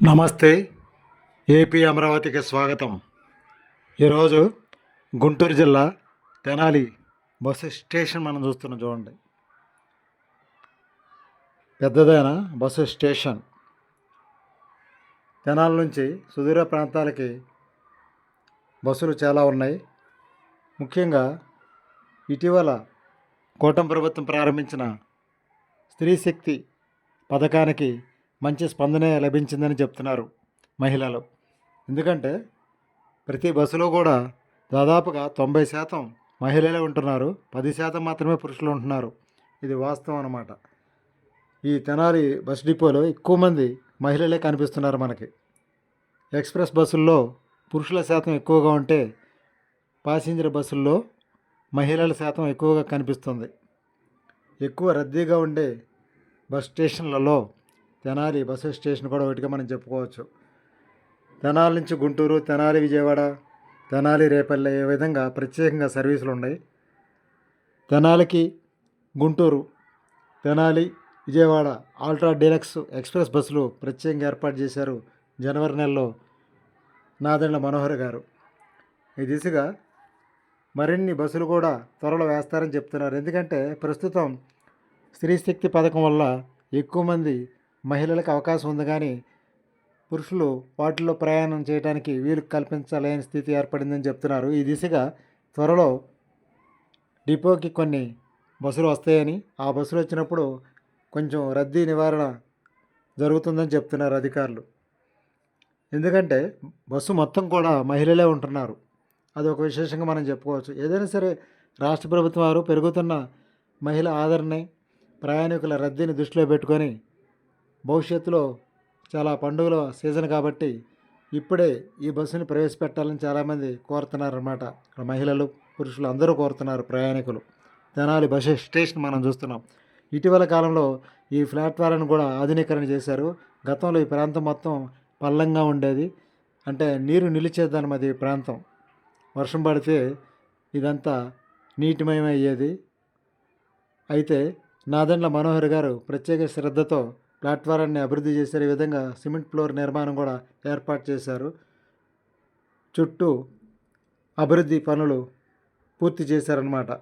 నమస్తే ఏపీ అమరావతికి స్వాగతం. ఈరోజు గుంటూరు జిల్లా తెనాలి బస్సు స్టేషన్ మనం చూస్తున్నాం చూడండి. పెద్దదైన బస్సు స్టేషన్. తెనాలి నుంచి సుదూర ప్రాంతాలకి బస్సులు చాలా ఉన్నాయి. ముఖ్యంగా ఇటీవల కూటమి ప్రభుత్వం ప్రారంభించిన స్త్రీ శక్తి పథకానికి మంచి స్పందనే లభించిందని చెప్తున్నారు మహిళలు. ఎందుకంటే ప్రతి బస్సులో కూడా దాదాపుగా తొంభై శాతం మహిళలే ఉంటున్నారు. పది శాతం మాత్రమే పురుషులు ఉంటున్నారు. ఇది వాస్తవం అన్నమాట. ఈ తెనాలి బస్ డిపోలో ఎక్కువ మంది మహిళలే కనిపిస్తున్నారు మనకి. ఎక్స్ప్రెస్ బస్సుల్లో పురుషుల శాతం ఎక్కువగా ఉంటే ప్యాసింజర్ బస్సుల్లో మహిళల శాతం ఎక్కువగా కనిపిస్తుంది. ఎక్కువ రద్దీగా ఉండే బస్ స్టేషన్లలో తెనాలి బస్సు స్టేషన్ కూడా ఒకటిగా మనం చెప్పుకోవచ్చు. తెనాలి నుంచి గుంటూరు తెనాలి విజయవాడ తెనాలి రేపల్లె ఏ విధంగా ప్రత్యేకంగా సర్వీసులు ఉన్నాయి? తెనాలికి Guntur Tenali Vijayawada ultra deluxe express బస్సులు ప్రత్యేకంగా ఏర్పాటు చేశారు జనవరి నెలలో నాదెండ్ల మనోహర్ గారు. ఈ దిశగా మరిన్ని బస్సులు కూడా త్వరలో వేస్తారని చెప్తున్నారు. ఎందుకంటే ప్రస్తుతం స్త్రీ శక్తి పథకం వల్ల ఎక్కువ మంది మహిళలకు అవకాశం ఉంది కానీ పురుషులు వాటిల్లో ప్రయాణం చేయడానికి వీలు కల్పించలేని స్థితి ఏర్పడిందని చెప్తున్నారు. ఈ దిశగా త్వరలో డిపోకి కొన్ని బస్సులు వస్తాయని ఆ బస్సులు వచ్చినప్పుడు కొంచెం రద్దీ నివారణ జరుగుతుందని చెప్తున్నారు అధికారులు. ఎందుకంటే బస్సు మొత్తం కూడా మహిళలే ఉంటున్నారు. అది ఒక విశేషంగా మనం చెప్పుకోవచ్చు. ఏదైనా సరే రాష్ట్ర ప్రభుత్వం వారు పెరుగుతున్న మహిళ ఆదరణ ప్రయాణికుల రద్దీని దృష్టిలో పెట్టుకొని భవిష్యత్తులో చాలా పండుగల సీజన్ కాబట్టి ఇప్పుడే ఈ బస్సుని ప్రవేశపెట్టాలని చాలామంది కోరుతున్నారన్నమాట. ఇక్కడ మహిళలు పురుషులు అందరూ కోరుతున్నారు ప్రయాణికులు. తెనాలి బస్సు స్టేషన్ మనం చూస్తున్నాం. ఇటీవల కాలంలో ఈ ప్లాట్ఫారాన్ని కూడా ఆధునీకరణ చేశారు. గతంలో ఈ ప్రాంతం మొత్తం పల్లంగా ఉండేది. అంటే నీరు నిలిచేదన్నమాట ఈ ప్రాంతం. వర్షం పడితే ఇదంతా నీటిమయం అయ్యేది అయితే నాదెండ్ల మనోహర్ గారు ప్రత్యేక శ్రద్ధతో ప్లాట్ఫారాన్ని అభివృద్ధి చేశారు ఈ విధంగా సిమెంట్ ఫ్లోర్ నిర్మాణం కూడా ఏర్పాటు చేశారు. చుట్టూ అభివృద్ధి పనులు పూర్తి చేశారనమాట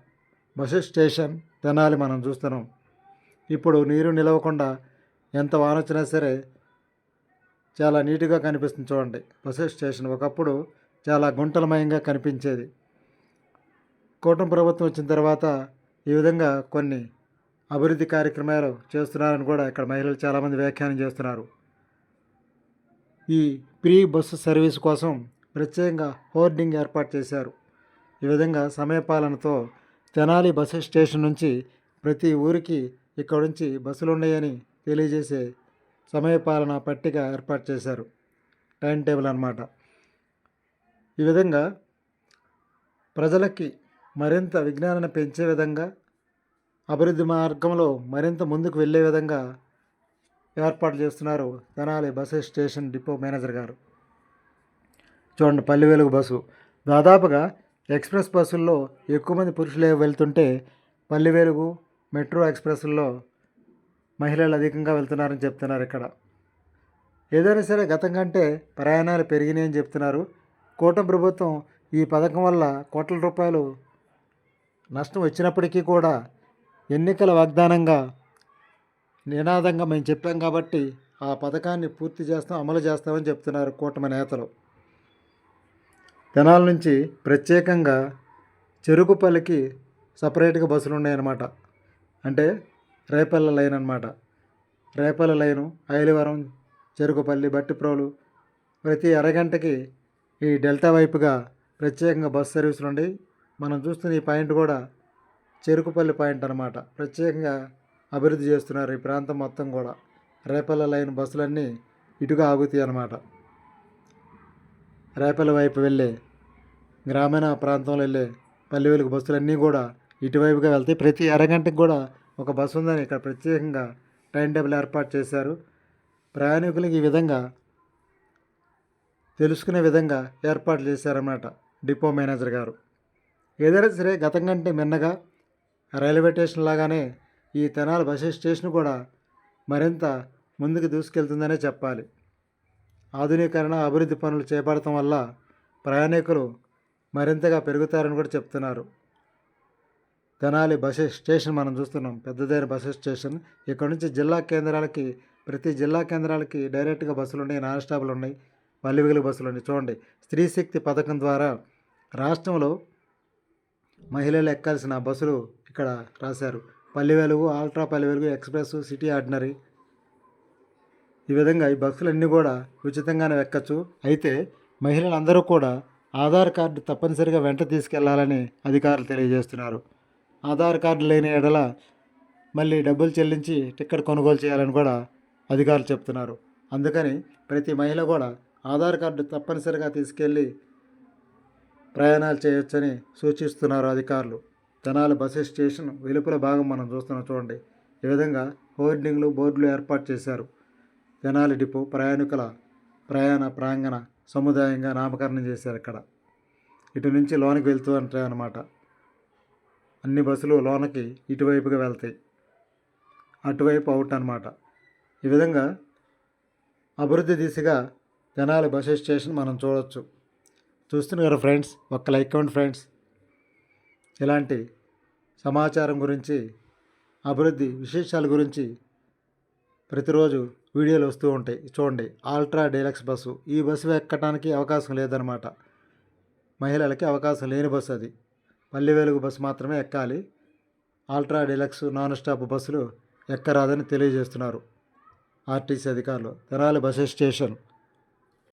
బస్సు స్టేషన్ తెనాలి మనం చూస్తున్నాం. ఇప్పుడు నీరు నిలవకుండా ఎంత వాన వచ్చినా సరే చాలా నీట్గా కనిపిస్తుంది చూడండి. బస్సు స్టేషన్ ఒకప్పుడు చాలా గుంటలమయంగా కనిపించేది. కూటమి ప్రభుత్వం వచ్చిన తర్వాత ఈ విధంగా కొన్ని అభివృద్ధి కార్యక్రమాలు చేస్తున్నారని కూడా ఇక్కడ మహిళలు చాలామంది వ్యాఖ్యానం చేస్తున్నారు. ఈ ప్రీ బస్సు సర్వీస్ కోసం ప్రత్యేకంగా హోర్డింగ్ ఏర్పాటు చేశారు. ఈ విధంగా సమయపాలనతో తెనాలి బస్సు స్టేషన్ నుంచి ప్రతి ఊరికి ఇక్కడ నుంచి బస్సులు ఉన్నాయని తెలియజేసే సమయపాలన పట్టిక ఏర్పాటు చేశారు. టైం టేబుల్ అన్నమాట. ఈ విధంగా ప్రజలకి మరింత విజ్ఞానాన్ని పెంచే విధంగా అభివృద్ధి మార్గంలో మరింత ముందుకు వెళ్ళే విధంగా ఏర్పాటు చేస్తున్నారు Tenali bus station depot manager గారు. చూడండి పల్లె వెలుగు బస్సు. దాదాపుగా ఎక్స్ప్రెస్ బస్సుల్లో ఎక్కువ మంది పురుషులే వెళ్తుంటే పల్లె వెలుగు మెట్రో ఎక్స్ప్రెస్లో మహిళలు అధికంగా వెళ్తున్నారని చెప్తున్నారు ఇక్కడ. ఏదైనా సరే గతం కంటే ప్రయాణాలు పెరిగినాయని చెప్తున్నారు. కూటమి ప్రభుత్వం ఈ పథకం వల్ల కోట్ల రూపాయలు నష్టం వచ్చినప్పటికీ కూడా ఎన్నికల వాగ్దానంగా నినాదంగా మేము చెప్పాం కాబట్టి ఆ పథకాన్ని పూర్తి చేస్తాం అమలు చేస్తామని చెప్తున్నారు కూటమి నేతలు. తెనాల నుంచి ప్రత్యేకంగా చెరుకుపల్లికి సపరేట్గా బస్సులు ఉన్నాయన్నమాట. అంటే రేపల్ల లైన్ అనమాట రేపల్ల లైను ఐలివరం చెరుకుపల్లి బట్టిప్రోలు ప్రతి అరగంటకి ఈ డెల్టా వైపుగా ప్రత్యేకంగా బస్ సర్వీసులు ఉండి మనం చూస్తున్న ఈ పాయింట్ కూడా చెరుకుపల్లి పాయింట్ అనమాట ప్రత్యేకంగా అభివృద్ధి చేస్తున్నారు ఈ ప్రాంతం మొత్తం కూడా. రేపల్ల లైన్ బస్సులన్నీ ఇటుగా ఆగుతాయి అన్నమాట. రేపల్ల వైపు వెళ్ళే గ్రామీణ ప్రాంతంలో వెళ్ళే పల్లె బస్సులన్నీ కూడా ఇటువైపుగా వెళ్తాయి. ప్రతి అరగంటకి కూడా ఒక బస్సు ఉందని ఇక్కడ ప్రత్యేకంగా టైం టేబుల్ ఏర్పాటు చేశారు. ప్రయాణికులకు ఈ విధంగా తెలుసుకునే విధంగా ఏర్పాట్లు చేశారన్నమాట డిపో మేనేజర్ గారు. ఏదైనా సరే గతం కంటే మిన్నగా రైల్వే స్టేషన్ లాగానే ఈ తెనాలి బస్ స్టేషన్ కూడా మరింత ముందుకు దూసుకెళ్తుందనే చెప్పాలి. ఆధునీకరణ అభివృద్ధి పనులు చేపడటం వల్ల ప్రయాణికులు మరింతగా పెరుగుతారని కూడా చెప్తున్నారు. తెనాలి బస్ స్టేషన్ మనం చూస్తున్నాం. పెద్దదైన బస్ స్టేషన్. ఇక్కడ నుంచి జిల్లా కేంద్రాలకి ప్రతి జిల్లా కేంద్రాలకి డైరెక్ట్గా బస్సులు ఉన్నాయి. నాన్ స్టాప్లు ఉన్నాయి. పల్లి బస్సులు ఉన్నాయి. చూడండి. స్త్రీ శక్తి పథకం ద్వారా రాష్ట్రంలో మహిళలు ఎక్కాల్సిన బస్సులు ఇక్కడ రాశారు. Palle Velugu ultra Palle Velugu express city ordinary. ఈ విధంగా ఈ బస్సులన్నీ కూడా ఉచితంగానే ఎక్కచ్చు. అయితే మహిళలందరూ కూడా ఆధార్ కార్డు తప్పనిసరిగా వెంట తీసుకెళ్ళాలని అధికారులు తెలియజేస్తున్నారు. ఆధార్ కార్డు లేని ఎడల మళ్ళీ డబ్బులు చెల్లించి టికెట్ కొనుగోలు చేయాలని కూడా అధికారులు చెప్తున్నారు. అందుకని ప్రతి మహిళ కూడా ఆధార్ కార్డు తప్పనిసరిగా తీసుకెళ్ళి ప్రయాణాలు చేయొచ్చని సూచిస్తున్నారు అధికారులు. తెనాలి బస్సు స్టేషన్ వెలుపల భాగం మనం చూస్తున్నాం చూడండి. ఈ విధంగా హోర్డింగ్లు బోర్డులు ఏర్పాటు చేశారు. తెనాలి డిపో ప్రయాణికుల ప్రయాణ ప్రాంగణ సముదాయంగా నామకరణం చేశారు ఇక్కడ. ఇటు నుంచి లోనికి వెళ్తూ ఉంటాయి అన్నమాట అన్ని బస్సులు లోనకి ఇటువైపుగా వెళ్తాయి. అటువైపు అవుట్ అనమాట ఈ విధంగా అభివృద్ధి దిశగా తెనాలి బస్ స్టేషన్ మనం చూడవచ్చు చూస్తున్నారు ఫ్రెండ్స్ ఒక్క లైక్ ఇవ్వండి ఫ్రెండ్స్. ఇలాంటి సమాచారం గురించి అభివృద్ధి విశేషాల గురించి ప్రతిరోజు వీడియోలు వస్తూ ఉంటాయి. చూడండి ఆల్ట్రా డీలక్స్ బస్సు. ఈ బస్సు ఎక్కడానికి అవకాశం లేదనమాట మహిళలకి అవకాశం లేని బస్సు అది. పల్లె వెలుగు బస్సు మాత్రమే ఎక్కాలి. ఆల్ట్రా డీలక్స్ నాన్ స్టాప్ బస్సులు ఎక్కరాదని తెలియజేస్తున్నారు ఆర్టీసీ అధికారులు. Tenali bus station